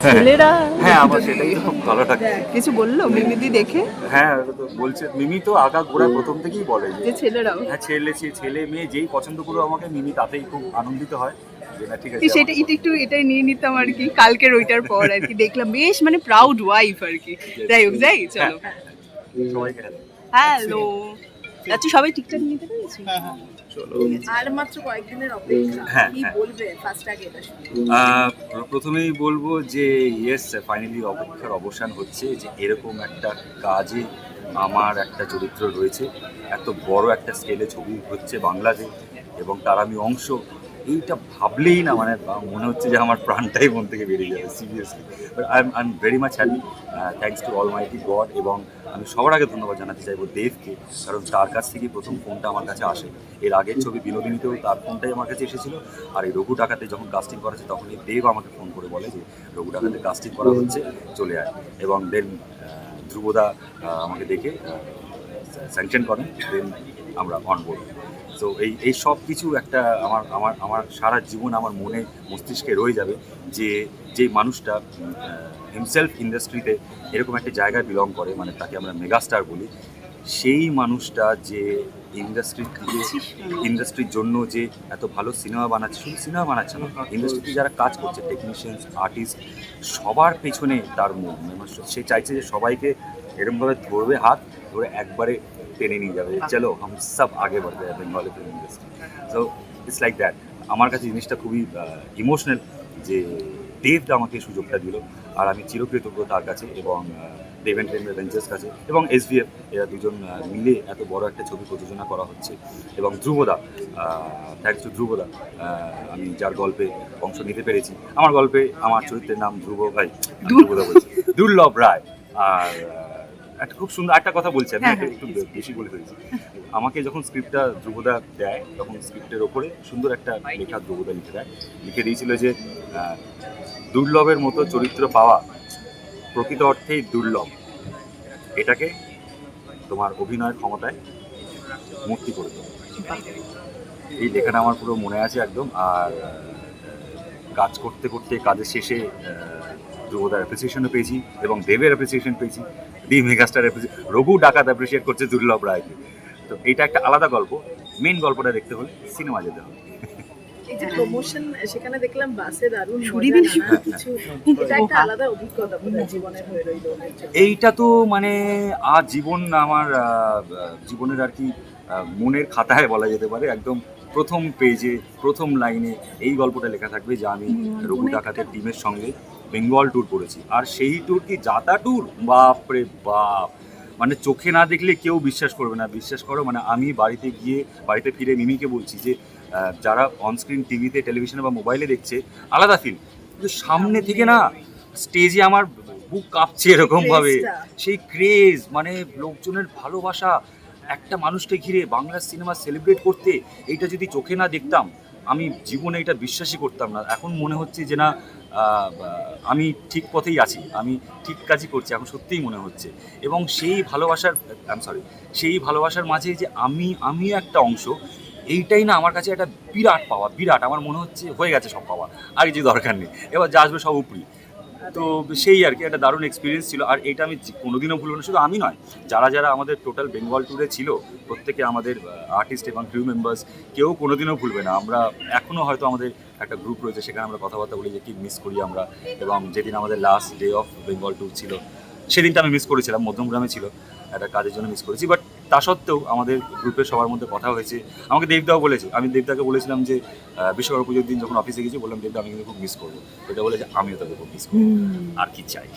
ছেলেরা হ্যাঁ আমার সেটাই তো ভালো লাগে। কিছু বলল মিমিদি দেখে? হ্যাঁ তো বলছে মিমি তো আগা গোড়া প্রথম থেকেই বলে যে ছেলেরাও। হ্যাঁ ছেলে ছেলে মেয়ে যেই পছন্দ করো আমাকে মিমি তাতেই খুব আনন্দিত হয়। ঠিক আছে তো সেটা এটা একটু এটাই নিয়ে নিতাম আর কি কালকের ওইটার পর আর কি দেখলাম বেশ মানে প্রাউড ওয়াইফ আর কি। যাই হোক যাই চলো। হ্যাঁ, hello। হ্যালো আচ্ছা সবাই ঠিকঠাক নিতে পেরেছি? চলো। আর মাত্র কয়েকদিনের অপেক্ষা হ্যাঁ, কি হ্যাঁ। বলবে ফার্স্ট আগে এটা প্রথমেই বলব যে ইয়েস ফাইনালি অপেক্ষার অবসান হচ্ছে যে এরকম একটা কাজে আমার একটা চরিত্র রয়েছে। এত বড় একটা স্কেলে ছবি হচ্ছে বাংলাদেশ এবং তার আমি অংশ। এইটা ভাবলেই না মানে মনে হচ্ছে যে আমার প্রাণটাই মন থেকে বেরিয়ে যাবে seriously but I am I am very much happy thanks to almighty God এবং আমি সবার আগে ধন্যবাদ জানাতে চাইব দেবকে, কারণ তার কাছ থেকে প্রথম ফোনটা আমার কাছে আসে। এর আগের ছবি বিনোদিনীতেও তার ফোনটাই আমার কাছে এসেছিল। আর এই রঘু টাকাতে যখন কাস্টিং করা হচ্ছে, তখনই দেব আমাকে ফোন করে বলে যে, রঘু টাকাতে কাস্টিং করা হচ্ছে, চলে আয়। এবং দেন ধ্রুবদা আমাকে দেখে স্যাংশন করেন দেন আমরা অন বোর্ড তো এই এই সব কিছু একটা আমার আমার আমার সারা জীবন আমার মনে মস্তিষ্কে রয়ে যাবে যে যে মানুষটা হিমসেলফ ইন্ডাস্ট্রিতে এরকম একটা জায়গায় বিলং করে মানে তাকে আমরা মেগাস্টার বলি সেই মানুষটা যে ইন্ডাস্ট্রি থেকে ইন্ডাস্ট্রির জন্য যে এত ভালো সিনেমা বানাচ্ছে শুধু সিনেমা বানাচ্ছে না ইন্ডাস্ট্রিতে যারা কাজ করছে টেকনিশিয়ানস আর্টিস্ট সবার পেছনে তার মন মানে সে চাইছে যে সবাইকে এরকমভাবে ধরবে হাত ধরে একবারে টেনে নিয়ে যাবে। চলো আমি সব আগে বাড়বে Bengali film industry so it's like that আমার কাছে জিনিসটা খুবই ইমোশনাল যে দেবটা আমাকে সুযোগটা দিল আর আমি চিরকৃতজ্ঞ তার কাছে এবং দেব এন্টারটেনমেন্ট ভেঞ্চার্স কাছে এবং এসভিএফ এরা দুজন মিলে এত বড় একটা ছবি প্রযোজনা করা হচ্ছে। এবং ধ্রুবদা থ্যাংকস টু ধ্রুবদা আমি যার গল্পে অংশ নিতে পেরেছি। আমার গল্পে আমার চরিত্রের নাম ধ্রুব ভাই ধ্রুবদা বলছি। দুর্লভ রায় আর একটা খুব সুন্দর একটা কথা বলছি আমি হ্যাঁ, একটা একটু বেশি বলে ফেলেছি। আমাকে যখন স্ক্রিপ্টটা ধ্রুবদা দেয় তখন স্ক্রিপ্টের ওপরে সুন্দর একটা লেখা ধ্রুবদা লিখে দেয়। লিখে দিয়েছিল যে দুর্লভের মতো চরিত্র পাওয়া প্রকৃত অর্থেই দুর্লভ। এটাকে তোমার অভিনয়ের ক্ষমতায় মূর্তি করে দেবে। এই লেখাটা আমার পুরো মনে আছে একদম আর কাজ করতে করতে কাজের শেষে ধ্রুবদার অ্যাপ্রিসিয়েশনও পেয়েছি এবং দেবের অ্যাপ্রিসিয়েশন পেয়েছি। দি মেগাস্টার রঘু ডাকাত অ্যাপ্রিসিয়েট করছে দুর্লভ রায়কে। তো এটা একটা আলাদা গল্প। মেন গল্পটা দেখতে হলে সিনেমা যেতে হবে। প্রমোশন সেখানে দেখলাম বাসে দারুণ ছুরি মজা, বিলি নানা কিছু। এটা একটা আলাদা অভিজ্ঞতা জীবনের হয়ে রইল। এইটা তো মানে আজ জীবন আমার জীবনের আর কি মনের খাতায় বলা যেতে পারে। একদম প্রথম পেজে প্রথম লাইনে এই গল্পটা লেখা থাকবে যে আমি রঘু ডাকাতের টিমের সঙ্গে বেঙ্গল ট্যুর করেছি। আর সেই ট্যুর কি যাতা ট্যুর বাপ রে বাপ! মানে চোখে না দেখলে কেউ বিশ্বাস করবে না। বিশ্বাস করো মানে আমি বাড়িতে গিয়ে বাড়িতে ফিরে মিমিকে বলছি যে যারা অনস্ক্রিন টিভিতে টেলিভিশনে বা মোবাইলে দেখছে আলাদা ফিল কিন্তু সামনে থেকে না স্টেজে আমার বুক কাঁপছে এরকম ভাবে। Craze টা। সেই ক্রেজ মানে লোকজনের ভালোবাসা একটা মানুষকে ঘিরে বাংলা সিনেমা সেলিব্রেট করতে এইটা যদি চোখে না দেখতাম, আমি জীবনে এটা বিশ্বাসই করতাম না। এখন মনে হচ্ছে যে না আমি ঠিক পথেই আছি, আমি ঠিক কাজই করছি, এখন সত্যিই মনে হচ্ছে। এবং সেই ভালোবাসার আই সরি সেই ভালোবাসার মাঝে যে আমি আমি একটা অংশ, এইটাই না আমার কাছে একটা বিরাট পাওয়া, বিরাট। আমার মনে হচ্ছে হয়ে গেছে সব পাওয়া, আর কিছু দরকার নেই। এবার যা আসবে সব উপরি। তো সেই আর কি, একটা দারুণ এক্সপিরিয়েন্স ছিল। আর এটা আমি কোনোদিনও ভুলব না, শুধু আমি নয়, যারা যারা আমাদের টোটাল বেঙ্গল ট্যুরে ছিল, প্রত্যেকে আমাদের আর্টিস্ট এবং ক্রিউ মেম্বার্স কেউ কোনোদিনও ভুলবে না। আমরা এখনও হয়তো আমাদের একটা গ্রুপ রয়েছে, সেখানে আমরা কথাবার্তা বলি যে কি মিস করি আমরা। এবং যেদিন আমাদের last day of Bengal tour ছিল, সেদিনটা আমি মিস করেছিলাম, মধ্যমগ্রামে ছিল, একটা কাজের জন্য মিস করেছি। বাট তা সত্ত্বেও আমাদের গ্রুপের সবার মধ্যে কথা হয়েছে। আমাকে দেবদাও বলেছে। আমি দেবদাকে বলেছিলাম যে বিশ্বকর্মা পুজোর দিন যখন অফিসে গেছি বললাম দেবদা আমি কিন্তু খুব মিস করব। এটা বলেছে আমিও তাকে খুব মিস করব। আর কি চাই।